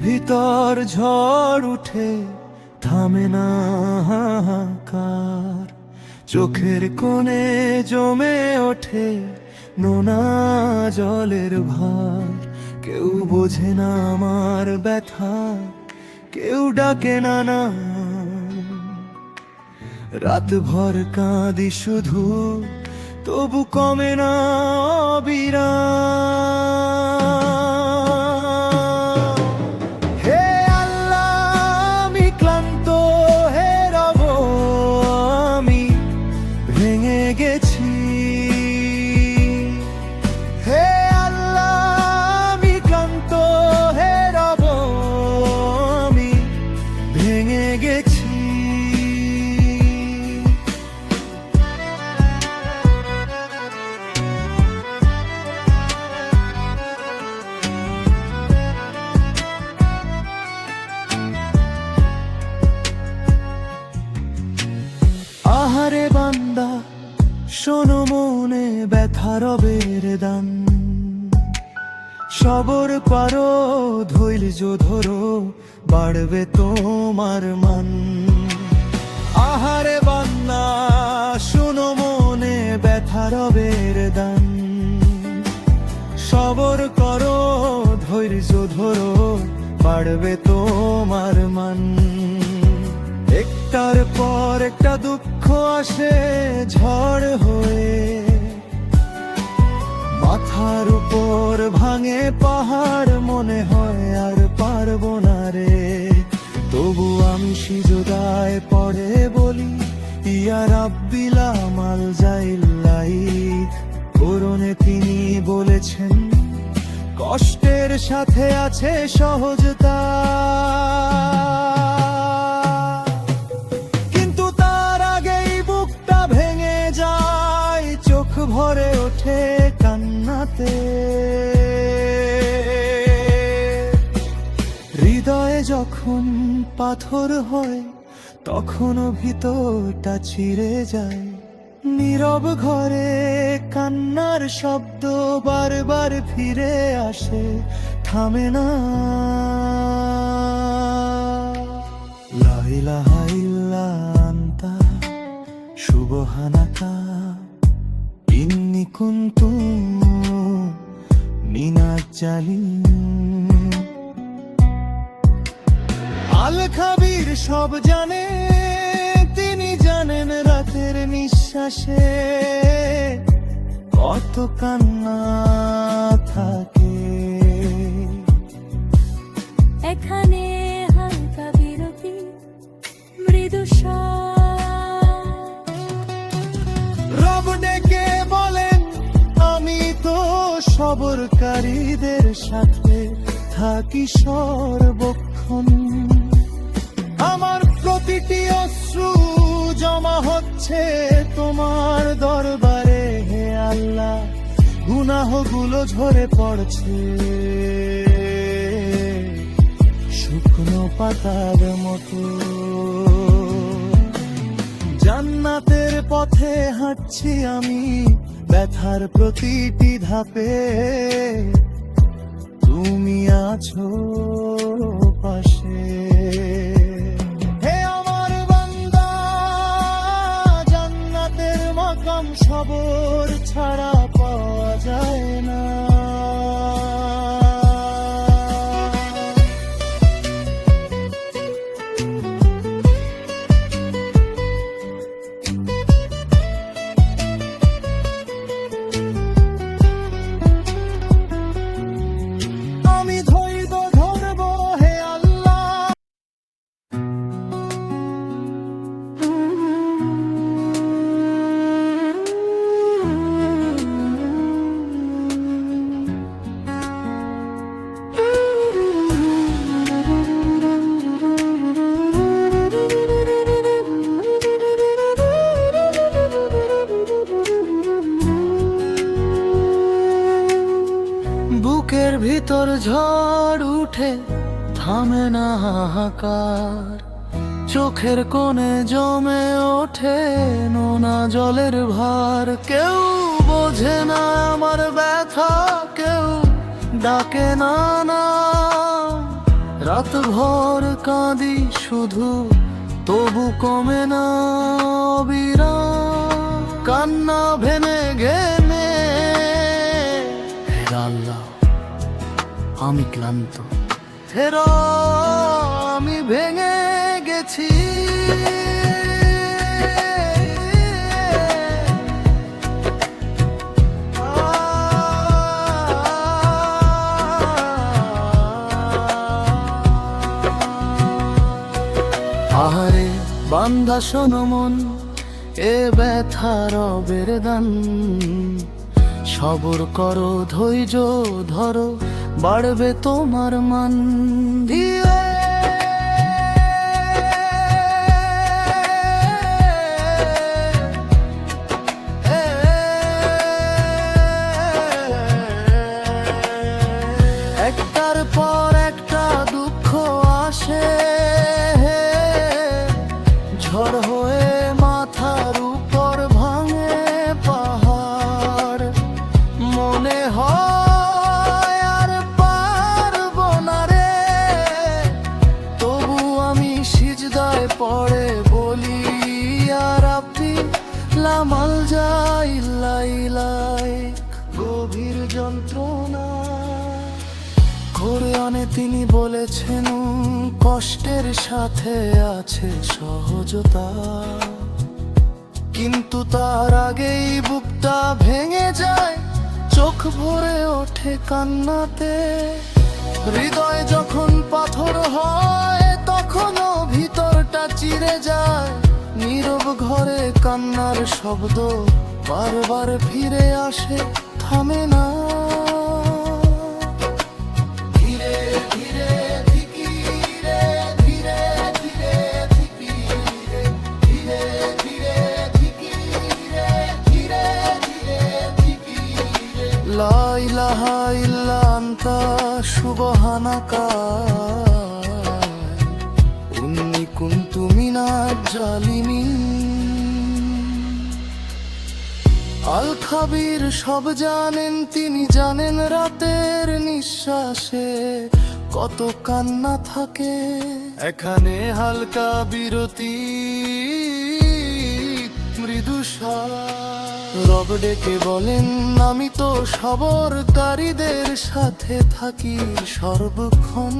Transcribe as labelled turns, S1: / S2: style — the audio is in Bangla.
S1: ভিতর ঝড় উঠে থামে না হাহাকার। চোখের কোণে জমে ওঠে নোনা জলের ভার। কেউ বোঝে না আমার ব্যথা, কেউ ডাকে না না। রাত ভর কাঁদি শুধু, তবু কমে না অবিরাম। মনে ব্যথা রবের দান সবর পারো ধৈর্য ধরো, বাড়বে তোমার মান। আহারে বান্দা, শোনো মনে ব্যথা রবের দান সবর করো, ধৈর্য ধরো, বাড়বে তোমার মান। একটার পর একটা দুঃখ আসে, ঝড় হয়ে মাথার উপর ভাঙে পাহাড় মনে হয় আর পারব না রে। তবু আমি সিজদায় পড়ে বলি, ইয়া রাব্বিলা মাল যাইল্লাই করুণে তিনি বলেছেন, কষ্টের সাথে আছে সহজতা। হৃদয়ে যখন পাথর হয়, তখনও ভিতরটা চিরে যায়। নীরব ঘরে কান্নার শব্দ বারবার ফিরে আসে, থামে না। লা ইলাহা ইল্লা আনতা সুবহানাকা ইন্নি কুনতু মিনাজ জালিম। আল খাবির সব জানে তিনি জানেন রাতের নিঃশ্বাসে কত কান্না থাকে
S2: এখানে হালকা বিরতি মৃদু।
S1: রব ডেকে বলেন আমি তো সবরকারীদের সাথে থাকি সর্বক্ষণ হচ্ছে তোমার দরবারে, হে আল্লাহ। গুনাহগুলো ঝরে পড়ছে। শুকনো পাতার মতো। জান্নাতের পথে হাঁটছি আমি, ব্যথার প্রতিটি ধাপে। তুমি আছো। ঝড় উঠে থামে না হাহাকার। চোখের কোণে জমে ওঠে নোনা জলের ভার। কেউ বোঝে না আমার ব্যথা, কেউ ডাকে না না। রাত ভর কাঁদি শুধু, তবু কমে না অবিরাম। কান্না ভেনে ঘেমে আল্লাহ। আমি ক্লান্ত। ফের আমি ভেঙে গেছি। আহারে বান্ধা শোনো মন এ ব্যথা রবের দান। সবর করো ধৈর্য ধরো বাড়বে তোমার মান। যাই লাই লাই, গভীর যন্ত্রণা। করে অনে তিনি বলেছেন, কষ্টের সাথে আছে সহজতা। কিন্তু তার আগেই বুকটা ভেঙে যায়, চোখ ভরে ওঠে কান্নাতে। হৃদয় যখন পাথর হয়, তখনও ভিতরটা চিরে যায়। নীরব ঘরে কান্নার শব্দ বারবার ফিরে আসে থামে না। খাবির সব জানেন, তিনি জানেন রাতের নিঃশ্বাসে কত কান্না থাকে। এখানে হালকা বিরতি, মৃদু রব ডেকে বলেন, আমি তো সবরকারীদের সাথে থাকি, সর্বক্ষণ